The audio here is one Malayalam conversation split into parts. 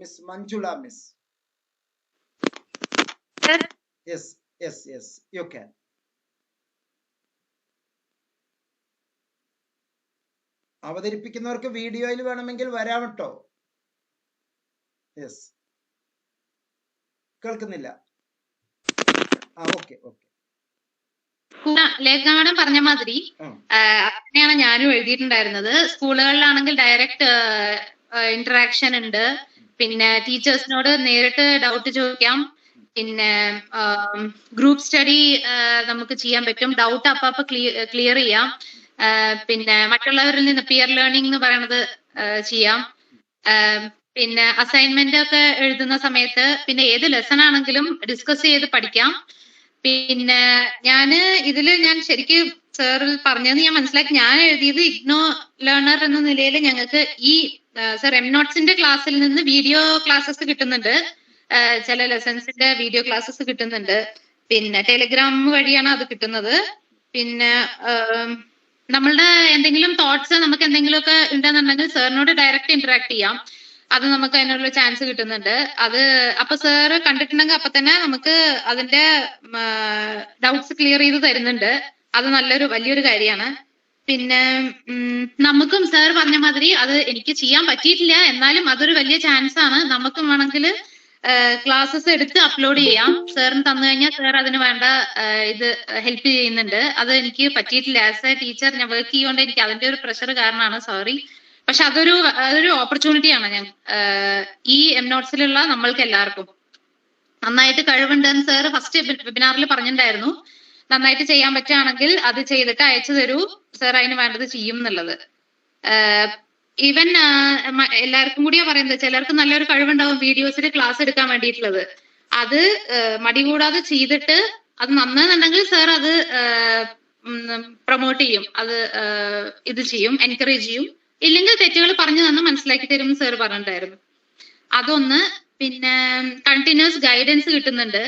Miss Manjula miss. Yes yes yes you can അവതരിപ്പിക്കുന്നവർക്ക് വീഡിയോയിൽ വേണമെങ്കിൽ വരാം കേട്ടോ. യെസ് കേൾക്കുന്നില്ല. ആ ഓക്കെ ഓക്കെ ലേഖ മാഡം പറഞ്ഞ മാതിരി അങ്ങനെയാണ് ഞാനും എഴുതിയിട്ടുണ്ടായിരുന്നത്. സ്കൂളുകളിലാണെങ്കിൽ ഡയറക്റ്റ് ഇന്ററാക്ഷൻ ഉണ്ട്. പിന്നെ ടീച്ചേഴ്സിനോട് നേരിട്ട് ഡൗട്ട് ചോദിക്കാം. പിന്നെ ഗ്രൂപ്പ് സ്റ്റഡി നമുക്ക് ചെയ്യാൻ പറ്റും. ഡൗട്ട് അപ്പപ്പ ക്ലിയർ ചെയ്യാം. പിന്നെ മറ്റുള്ളവരിൽ നിന്ന് പിയർ ലേണിംഗ് എന്ന് പറയുന്നത് ചെയ്യാം. പിന്നെ അസൈൻമെന്റ് ഒക്കെ എഴുതുന്ന സമയത്ത് പിന്നെ ഏത് ലെസൺ ആണെങ്കിലും ഡിസ്കസ് ചെയ്ത് പഠിക്കാം. പിന്നെ ഞാൻ ഇതിൽ ഞാൻ ശരിക്കും സാറിൽ പറഞ്ഞത് ഞാൻ മനസ്സിലാക്കി. ഞാൻ എഴുതിയത് ഇഗ്നോ ലേണർ എന്ന നിലയിൽ ഞങ്ങൾക്ക് ഈ സർ എം നോട്ട്സിന്റെ ക്ലാസ്സിൽ നിന്ന് വീഡിയോ ക്ലാസ്സസ് കിട്ടുന്നുണ്ട്. ചില ലെസൺസിന്റെ വീഡിയോ ക്ലാസ്സസ് കിട്ടുന്നുണ്ട്. പിന്നെ ടെലിഗ്രാം വഴിയാണ് അത് കിട്ടുന്നത്. പിന്നെ നമ്മളുടെ എന്തെങ്കിലും തോട്ട്സ് നമുക്ക് എന്തെങ്കിലുമൊക്കെ ഉണ്ടെന്നുണ്ടെങ്കിൽ സാറിനോട് ഡയറക്റ്റ് ഇന്ററാക്ട് ചെയ്യാം. അത് നമുക്ക് അതിനുള്ള ചാൻസ് കിട്ടുന്നുണ്ട്. അത് അപ്പൊ സാറ് കണ്ടിട്ടുണ്ടെങ്കിൽ അപ്പൊ തന്നെ നമുക്ക് അതിന്റെ ഡൗട്ട്സ് ക്ലിയർ ചെയ്ത് തരുന്നുണ്ട്. അത് നല്ലൊരു വലിയൊരു കാര്യമാണ്. പിന്നെ നമുക്കും സർ പറഞ്ഞ മാതിരി അത് എനിക്ക് ചെയ്യാൻ പറ്റിയിട്ടില്ല. എന്നാലും അതൊരു വലിയ ചാൻസ് ആണ്. നമുക്കും വേണമെങ്കിൽ ക്ലാസ്സസ് എടുത്ത് അപ്ലോഡ് ചെയ്യാം. സാറിന് തന്നു കഴിഞ്ഞാൽ സാർ അതിന് വേണ്ട ഇത് ഹെൽപ്പ് ചെയ്യുന്നുണ്ട്. അത് എനിക്ക് പറ്റിയിട്ടില്ല. ആസ് എ ടീച്ചർ ഞാൻ വർക്ക് ചെയ്യുകൊണ്ട് എനിക്ക് അതിന്റെ ഒരു പ്രഷർ കാരണമാണ്. സോറി പക്ഷെ അതൊരു അതൊരു ഓപ്പർച്യൂണിറ്റിയാണ് ഞാൻ ഈ എം നോട്ട്സിലുള്ള നമ്മൾക്ക് എല്ലാവർക്കും. നന്നായിട്ട് കഴിവുണ്ടെന്ന് സാർ ഫസ്റ്റ് വെബിനാറിൽ പറഞ്ഞിട്ടുണ്ടായിരുന്നു. നന്നായിട്ട് ചെയ്യാൻ പറ്റുകയാണെങ്കിൽ അത് ചെയ്തിട്ട് അയച്ചു തരൂ. സർ അതിന് വേണ്ടത് ചെയ്യും എന്നുള്ളത്. ഈവൻ എല്ലാവർക്കും കൂടിയാ പറയുന്നത് ചിലർക്ക് നല്ലൊരു കഴിവുണ്ടാവും വീഡിയോസിൽ ക്ലാസ് എടുക്കാൻ വേണ്ടിയിട്ടുള്ളത്. അത് മടി കൂടാതെ ചെയ്തിട്ട് അത് നന്നെന്നുണ്ടെങ്കിൽ സർ അത് പ്രൊമോട്ട് ചെയ്യും. അത് ഇത് ചെയ്യും എൻകറേജ് ചെയ്യും. ഇല്ലെങ്കിൽ തെറ്റുകൾ പറഞ്ഞു തന്ന് മനസ്സിലാക്കി തരും സാർ പറഞ്ഞിട്ടുണ്ടായിരുന്നു. അതൊന്ന് പിന്നെ കണ്ടിന്യൂസ് ഗൈഡൻസ് കിട്ടുന്നുണ്ട്.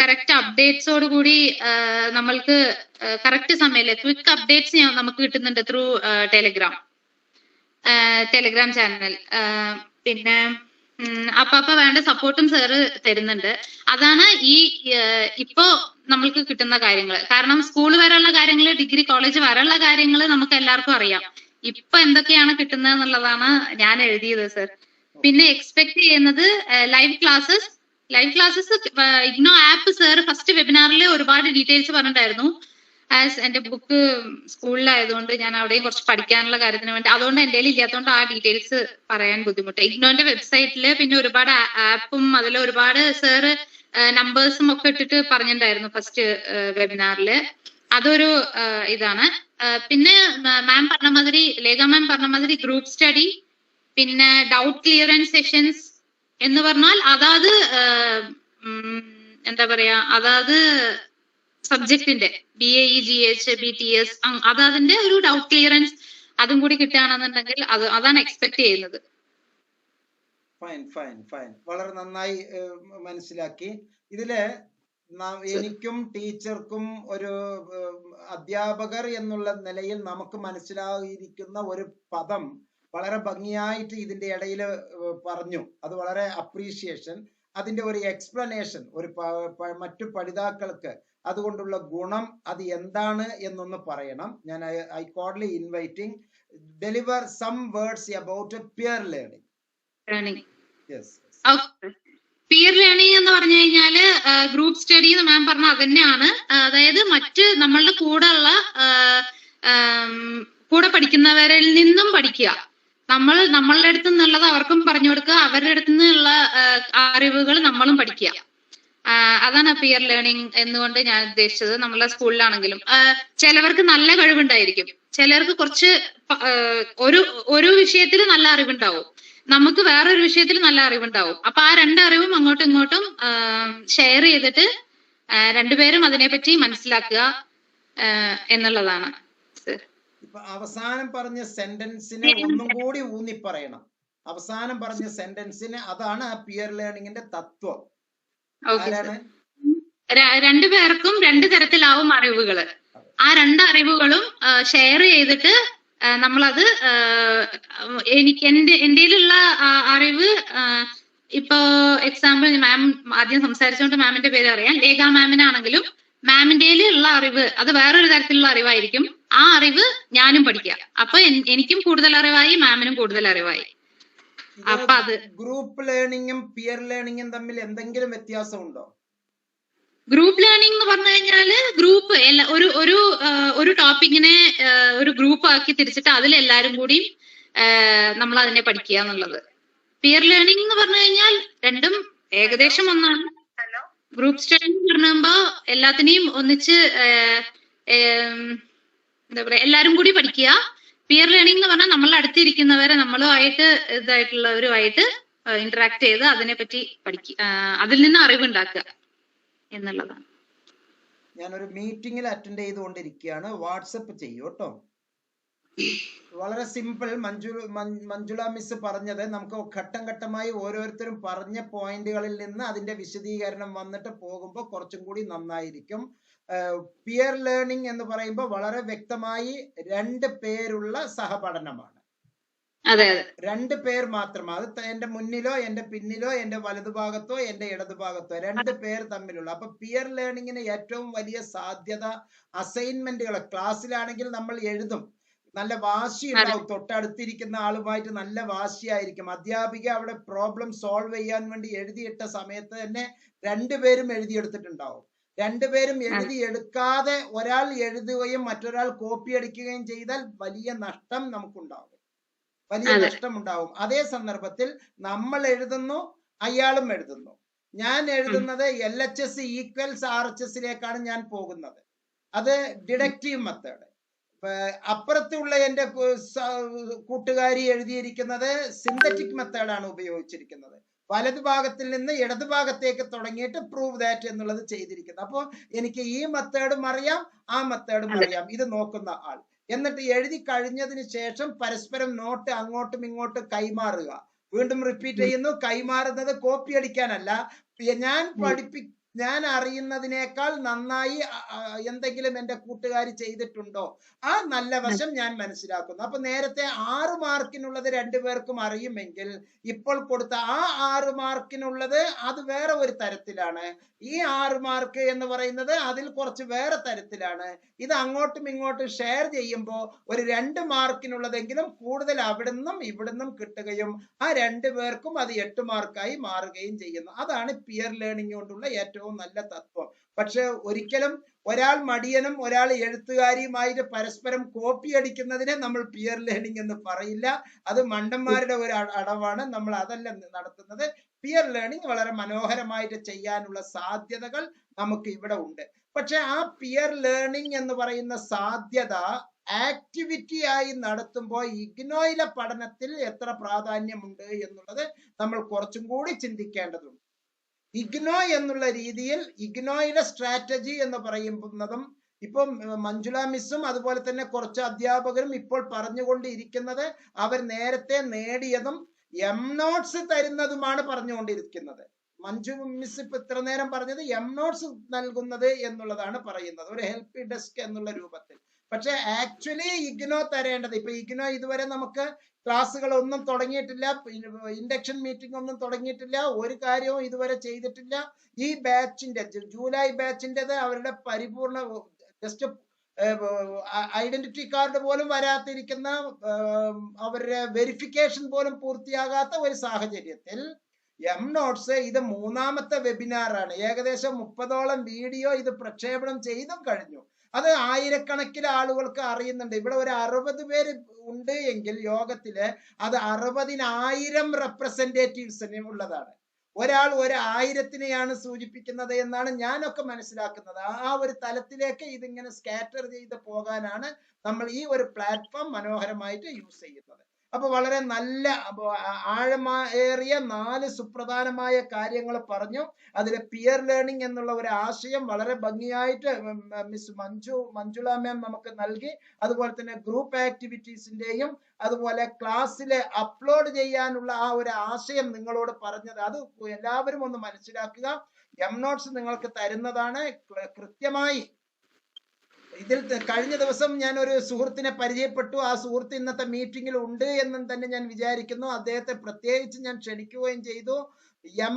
കറക്റ്റ് അപ്ഡേറ്റ്സോട് കൂടി നമ്മൾക്ക് കറക്റ്റ് സമയത്ത് ക്വിക്ക് അപ്ഡേറ്റ്സ് നമുക്ക് കിട്ടുന്നുണ്ട് ത്രൂ ടെലിഗ്രാം ടെലിഗ്രാം ചാനൽ പിന്നെ അപ്പൊ അപ്പൊ വേണ്ട സപ്പോർട്ടും സാറ് തരുന്നുണ്ട്. അതാണ് ഈ ഇപ്പോ നമ്മൾക്ക് കിട്ടുന്ന കാര്യങ്ങൾ. കാരണം സ്കൂൾ വരെയുള്ള കാര്യങ്ങൾ ഡിഗ്രി കോളേജ് വരെയുള്ള കാര്യങ്ങൾ നമുക്ക് എല്ലാവർക്കും അറിയാം. ഇപ്പൊ എന്തൊക്കെയാണ് കിട്ടുന്നത് എന്നുള്ളതാണ് ഞാൻ എഴുതിയത് സർ പിന്നെ എക്സ്പെക്ട് ചെയ്യുന്നത് live classes live classes IGNOU app sir first വെബിനാറിൽ ഒരുപാട് ഡീറ്റെയിൽസ് പറഞ്ഞിട്ടുണ്ടായിരുന്നു. ആസ് എന്റെ ബുക്ക് സ്കൂളിലായതുകൊണ്ട് ഞാൻ അവിടെയും കുറച്ച് പഠിക്കാനുള്ള കാര്യത്തിന് വേണ്ടി അതുകൊണ്ട് കയ്യിൽ ഇല്ലാത്തതുകൊണ്ട് ആ ഡീറ്റെയിൽസ് പറയാൻ ബുദ്ധിമുട്ട്. ഇഗ്നോന്റെ വെബ്സൈറ്റിൽ പിന്നെ ഒരുപാട് ആപ്പും അതിൽ ഒരുപാട് സാറ് നമ്പേഴ്സും ഒക്കെ ഇട്ടിട്ട് പറഞ്ഞിട്ടുണ്ടായിരുന്നു ഫസ്റ്റ് വെബിനാറിൽ അതൊരു ഇതാണ്. പിന്നെ മാം പറഞ്ഞ മാതിരി ലേഖ മാം പറഞ്ഞ മാതിരി ഗ്രൂപ്പ് സ്റ്റഡി പിന്നെ ഡൗട്ട് ക്ലിയറൻസ് സെഷൻസ് എന്ന് പറഞ്ഞാൽ അതാത് എന്താ പറയാ അതാത് സബ്ജക്റ്റിന്റെ B A E G H B T S അതതിന്റെ ഒരു ഡൗട്ട് ക്ലിയറൻസ് അതും കൂടി കിട്ടുകയാണെന്നുണ്ടെങ്കിൽ അത് അതാണ് എക്സ്പെക്ട് ചെയ്യുന്നത്. ഫൈൻ ഫൈൻ ഫൈൻ വളരെ നന്നായി മനസ്സിലാക്കി. ഇതിൽ നാം- എനിക്കും ടീച്ചർക്കും ഒരു അധ്യാപകർ എന്നുള്ള നിലയിൽ നമുക്ക് മനസ്സിലായിരിക്കുന്ന ഒരു പദം വളരെ ഭംഗിയായിട്ട് ഇതിന്റെ ഇടയിൽ പറഞ്ഞു. അത് വളരെ അപ്രീഷിയേഷൻ അതിന്റെ ഒരു എക്സ്പ്ലനേഷൻ ഒരു മറ്റു പഠിതാക്കൾക്ക് അതുകൊണ്ടുള്ള ഗുണം അത് എന്താണ് എന്നൊന്ന് പറയണം. ഞാൻ I cordially inviting deliver some words about peer learning yes peer learning എന്ന് പറഞ്ഞു കഴിഞ്ഞാൽ ഗ്രൂപ്പ് സ്റ്റഡി എന്ന് മാം പറഞ്ഞ അത് തന്നെയാണ് അതായത് മറ്റ് നമ്മളുടെ കൂടെ ഉള്ള കൂടെ പഠിക്കുന്നവരിൽ നിന്നും പഠിക്കുക. നമ്മൾ നമ്മളുടെ അടുത്ത് നിന്നുള്ളത് അവർക്കും പറഞ്ഞു കൊടുക്കുക. അവരുടെ അടുത്ത് നിന്നുള്ള അറിവുകൾ നമ്മളും പഠിക്കുക. അതാണ് പിയർ ലേണിംഗ് എന്നുകൊണ്ട് ഞാൻ ഉദ്ദേശിച്ചത് നമ്മളെ സ്കൂളിലാണെങ്കിലും. ചിലവർക്ക് നല്ല കഴിവുണ്ടായിരിക്കും. ചിലർക്ക് കുറച്ച് ഒരു ഒരു വിഷയത്തിൽ നല്ല അറിവുണ്ടാവും. നമുക്ക് വേറൊരു വിഷയത്തിൽ നല്ല അറിവുണ്ടാവും. അപ്പൊ ആ രണ്ട് അറിവും അങ്ങോട്ടും ഇങ്ങോട്ടും ഷെയർ ചെയ്തിട്ട് രണ്ടുപേരും അതിനെപ്പറ്റി മനസ്സിലാക്കുക എന്നുള്ളതാണ്. ഇപ്പൊ അവസാനം പറഞ്ഞ സെന്റൻസിനെ ഒന്നും കൂടി ഊന്നി പറയണം അവസാനം പറഞ്ഞ സെന്റൻസിന് അതാണ് ആ പിയർ ലേണിംഗിന്റെ തത്വം. ആരാണ്? രണ്ടു പേർക്കും രണ്ട് തരത്തിലാവും അറിവുകൾ. ആ രണ്ട് അറിവുകളും ഷെയർ ചെയ്തിട്ട് നമ്മളത് എനിക്ക് എന്റെ എന്റെയിലുള്ള അറിവ് ഇപ്പോ എക്സാമ്പിൾ മാം ആദ്യം സംസാരിച്ചുകൊണ്ട് മാമിന്റെ പേര് അറിയാം ലേഖ മാമിനാണെങ്കിലും മാമിന്റെ ഉള്ള അറിവ് അത് വേറൊരു തരത്തിലുള്ള അറിവായിരിക്കും. ആ അറിവ് ഞാനും പഠിക്കുക. അപ്പൊ എനിക്കും കൂടുതൽ അറിവായി മാമിനും കൂടുതൽ അറിവായി. അപ്പൊ അത് ഗ്രൂപ്പ് ലേണിംഗും പിയർ ലേണിംഗും തമ്മിൽ എന്തെങ്കിലും വ്യത്യാസമുണ്ടോ? ഗ്രൂപ്പ് ലേണിംഗ് എന്ന് പറഞ്ഞു കഴിഞ്ഞാൽ ഗ്രൂപ്പ് ഒരു ഒരു ഒരു ടോപ്പിക്കിനെ ഒരു ഗ്രൂപ്പ് ആക്കി തിരിച്ചിട്ട് അതിൽ എല്ലാരും കൂടി നമ്മൾ അതിനെ പഠിക്കുക എന്നുള്ളത്. പിയർ ലേണിംഗ് എന്ന് പറഞ്ഞു കഴിഞ്ഞാൽ രണ്ടും ഏകദേശം ഒന്നാണ്. ഗ്രൂപ്പ് സ്റ്റഡി എന്ന് പറയുമ്പോ എല്ലാത്തിനെയും ഒന്നിച്ച് എന്താ പറയാ എല്ലാരും കൂടി പഠിക്കുക. പിയർ ലേണിംഗ് എന്ന് പറഞ്ഞാൽ നമ്മൾ അടുത്തിരിക്കുന്നവരെ നമ്മളുമായിട്ട് ഇതായിട്ടുള്ളവരുമായിട്ട് ഇന്ററാക്ട് ചെയ്ത് അതിനെ പറ്റി പഠിക്കുക അതിൽ നിന്ന് അറിവുണ്ടാക്കുക എന്നുള്ളതാണ്. ഞാനൊരു മീറ്റിംഗിൽ അറ്റൻഡ് ചെയ്തുകൊണ്ടിരിക്കുകയാണ്. വാട്സപ്പ് ചെയ്യൂ കേട്ടോ. വളരെ സിമ്പിൾ മഞ്ജു മഞ്ജുള മിസ് പറഞ്ഞത് നമുക്ക് ഘട്ടം ഘട്ടമായി ഓരോരുത്തരും പറഞ്ഞ പോയിന്റുകളിൽ നിന്ന് അതിന്റെ വിശദീകരണം വന്നിട്ട് പോകുമ്പോൾ കുറച്ചും കൂടി നന്നായിരിക്കും. പിയർ ലേണിംഗ് എന്ന് പറയുമ്പോൾ വളരെ വ്യക്തമായി രണ്ട് പേരുള്ള സഹപഠനമാണ്. രണ്ട് പേർ മാത്രമാണ്. അത് എന്റെ മുന്നിലോ എന്റെ പിന്നിലോ എന്റെ വലതുഭാഗത്തോ എന്റെ ഇടതുഭാഗത്തോ രണ്ട് പേർ തമ്മിലുള്ള. അപ്പൊ പിയർ ലേണിങ്ങിന് ഏറ്റവും വലിയ സാധ്യത അസൈൻമെന്റുകൾ ക്ലാസ്സിലാണെങ്കിൽ നമ്മൾ എഴുതും. നല്ല വാശി ഉണ്ടാവും തൊട്ടടുത്തിരിക്കുന്ന ആളുമായിട്ട് നല്ല വാശിയായിരിക്കും. അധ്യാപിക അവിടെ പ്രോബ്ലം സോൾവ് ചെയ്യാൻ വേണ്ടി എഴുതിയിട്ട സമയത്ത് തന്നെ രണ്ടുപേരും എഴുതിയെടുത്തിട്ടുണ്ടാവും. രണ്ടുപേരും എഴുതി എടുക്കാതെ ഒരാൾ എഴുതുകയും മറ്റൊരാൾ കോപ്പി അടിക്കുകയും ചെയ്താൽ വലിയ നഷ്ടം നമുക്കുണ്ടാവും. വലിയ നഷ്ടം നഷ്ടമുണ്ടാവും. അതേ സന്ദർഭത്തിൽ നമ്മൾ എഴുതുന്നു അയാളും എഴുതുന്നു. ഞാൻ എഴുതുന്നത് L H S equals R H എസിലേക്കാണ് ഞാൻ പോകുന്നത്. അത് ഡിഡക്റ്റീവ് മെത്തേഡ് അപ്പുറത്തുള്ള സ- കൂട്ടുകാരി എഴുതിയിരിക്കുന്നത് സിന്തറ്റിക് മെത്തേഡാണ് ഉപയോഗിച്ചിരിക്കുന്നത്. വലതു ഭാഗത്തിൽ നിന്ന് ഇടതു ഭാഗത്തേക്ക് തുടങ്ങിയിട്ട് പ്രൂവ് ദാറ്റ് എന്നുള്ളത് ചെയ്തിരിക്കുന്നത്. അപ്പോൾ എനിക്ക് ഈ മെത്തേഡും അറിയാം ആ മെത്തേഡും അറിയാം. ഇത് നോക്കുന്ന ആൾ. എന്നിട്ട് എഴുതി കഴിഞ്ഞതിന് ശേഷം പരസ്പരം നോട്ട് അങ്ങോട്ടും ഇങ്ങോട്ടും കൈമാറുക. വീണ്ടും റിപ്പീറ്റ് ചെയ്യുന്നു. കൈമാറുന്നത് കോപ്പി അടിക്കാനല്ല. ഞാൻ പഠിപ്പി ഞാൻ അറിയുന്നതിനേക്കാൾ നന്നായി എന്തെങ്കിലും എന്റെ കൂട്ടുകാർ ചെയ്തിട്ടുണ്ടോ? ആ നല്ല വശം ഞാൻ മനസ്സിലാക്കുന്നു. അപ്പൊ നേരത്തെ ആറ് മാർക്കിനുള്ളത് രണ്ടുപേർക്കും അറിയുമെങ്കിൽ ഇപ്പോൾ കൊടുത്ത ആ ആറ് മാർക്കിനുള്ളത് അത് വേറെ ഒരു തരത്തിലാണ്. ഈ ആറ് മാർക്ക് എന്ന് പറയുന്നത് അതിൽ കുറച്ച് വേറെ തരത്തിലാണ്. ഇത് അങ്ങോട്ടും ഇങ്ങോട്ടും ഷെയർ ചെയ്യുമ്പോൾ ഒരു രണ്ട് മാർക്കിനുള്ളതെങ്കിലും കൂടുതൽ അവിടുന്നും ഇവിടുന്നും കിട്ടുകയും ആ രണ്ടു പേർക്കും അത് എട്ട് മാർക്കായി മാറുകയും ചെയ്യുന്നു. അതാണ് പിയർ ലേണിംഗ് കൊണ്ടുള്ള ഏറ്റവും നല്ല തത്വം. പക്ഷെ ഒരിക്കലും ഒരാൾ മടിയനും ഒരാൾ എഴുത്തുകാരിയുമായിട്ട് പരസ്പരം കോപ്പി അടിക്കുന്നതിനെ നമ്മൾ പിയർ ലേണിംഗ് എന്ന് പറയില്ല. അത് മണ്ടന്മാരുടെ ഒരു അടവാണ്. നമ്മൾ അതല്ല നടത്തുന്നത്. പിയർ ലേണിംഗ് വളരെ മനോഹരമായിട്ട് ചെയ്യാനുള്ള സാധ്യതകൾ നമുക്ക് ഇവിടെ ഉണ്ട്. പക്ഷെ ആ പിയർ ലേണിംഗ് എന്ന് പറയുന്ന സാധ്യത ആക്ടിവിറ്റി ആയി നടത്തുമ്പോൾ ഇഗ്നോയിലെ പഠനത്തിൽ എത്ര പ്രാധാന്യമുണ്ട് എന്നുള്ളത് നമ്മൾ കുറച്ചും കൂടി ചിന്തിക്കേണ്ടതുണ്ട്. ഇഗ്നോ എന്നുള്ള രീതിയിൽ ഇഗ്നോയുടെ സ്ട്രാറ്റജി എന്ന് പറയുന്നതും ഇപ്പം മഞ്ജുല മിസ്സും അതുപോലെ തന്നെ കുറച്ച് അധ്യാപകരും ഇപ്പോൾ പറഞ്ഞുകൊണ്ടിരിക്കുന്നത് അവർ നേരത്തെ നേടിയതും എം നോട്ട്സ് തരുന്നതുമാണ് പറഞ്ഞുകൊണ്ടിരിക്കുന്നത്. മഞ്ജു മിസ് ഇപ്പൊ ഇത്ര നേരം പറഞ്ഞത് എം നോട്ട്സ് നൽകുന്നത് എന്നുള്ളതാണ് പറയുന്നത്. ഒരു ഹെൽപ്പ് ഡെസ്ക് എന്നുള്ള രൂപത്തിൽ. പക്ഷെ ആക്ച്വലി ഇഗ്നോ തരേണ്ടത്. ഇപ്പൊ ഇഗ്നോ ഇതുവരെ നമുക്ക് ക്ലാസ്സുകൾ ഒന്നും തുടങ്ങിയിട്ടില്ല. ഇൻഡക്ഷൻ മീറ്റിംഗ് ഒന്നും തുടങ്ങിയിട്ടില്ല. ഒരു കാര്യവും ഇതുവരെ ചെയ്തിട്ടില്ല. ഈ ബാച്ചിന്റെ ജൂലൈ ബാച്ചിന്റെത് അവരുടെ പരിപൂർണ ജസ്റ്റ് ഐഡന്റിറ്റി കാർഡ് പോലും വരാതിരിക്കുന്ന അവരുടെ വെരിഫിക്കേഷൻ പോലും പൂർത്തിയാകാത്ത ഒരു സാഹചര്യത്തിൽ എം നോട്ട്സ് ഇത് മൂന്നാമത്തെ വെബിനാറാണ് ഏകദേശം മുപ്പതോളം വീഡിയോ ഇത് പ്രക്ഷേപണം ചെയ്തും കഴിഞ്ഞു. അത് ആയിരക്കണക്കിന് ആളുകൾക്ക് അറിയുന്നുണ്ട്. ഇവിടെ ഒരു അറുപത് പേര് ഉണ്ട് എങ്കിൽ യോഗത്തിൽ അത് അറുപതിനായിരം റെപ്രസെന്റേറ്റീവ്സിന് ഉള്ളതാണ്. ഒരാൾ ഒരു ആയിരത്തിനെയാണ് സൂചിപ്പിക്കുന്നത് എന്നാണ് ഞാനൊക്കെ മനസ്സിലാക്കുന്നത്. ആ ഒരു തലത്തിലേക്ക് ഇതിങ്ങനെ സ്കാറ്റർ ചെയ്ത് പോകാനാണ് നമ്മൾ ഈ ഒരു പ്ലാറ്റ്ഫോം മനോഹരമായിട്ട് യൂസ് ചെയ്യുന്നത്. അപ്പൊ വളരെ നല്ല ആഴമേറിയ നാല് സുപ്രധാനമായ കാര്യങ്ങൾ പറഞ്ഞു. അതിൽ പിയർ ലേണിംഗ് എന്നുള്ള ഒരു ആശയം വളരെ ഭംഗിയായിട്ട് മിസ് മഞ്ജു മഞ്ജുള മാം നമുക്ക് നൽകി. അതുപോലെ തന്നെ ഗ്രൂപ്പ് ആക്ടിവിറ്റീസിന്റെയും അതുപോലെ ക്ലാസ്സിൽ അപ്ലോഡ് ചെയ്യാനുള്ള ആ ഒരു ആശയം നിങ്ങളോട് പറഞ്ഞത് അത് എല്ലാവരും ഒന്ന് മനസ്സിലാക്കുക. എം നോട്ട്സ് നിങ്ങൾക്ക് തരുന്നതാണ്. കൃത്യമായി ഇതിൽ കഴിഞ്ഞ ദിവസം ഞാൻ ഒരു സുഹൃത്തിനെ പരിചയപ്പെട്ടു. ആ സുഹൃത്ത് ഇന്നത്തെ മീറ്റിംഗിൽ ഉണ്ട് എന്നും തന്നെ ഞാൻ വിചാരിക്കുന്നു. അദ്ദേഹത്തെ പ്രത്യേകിച്ച് ഞാൻ ക്ഷണിക്കുകയും ചെയ്തു. എം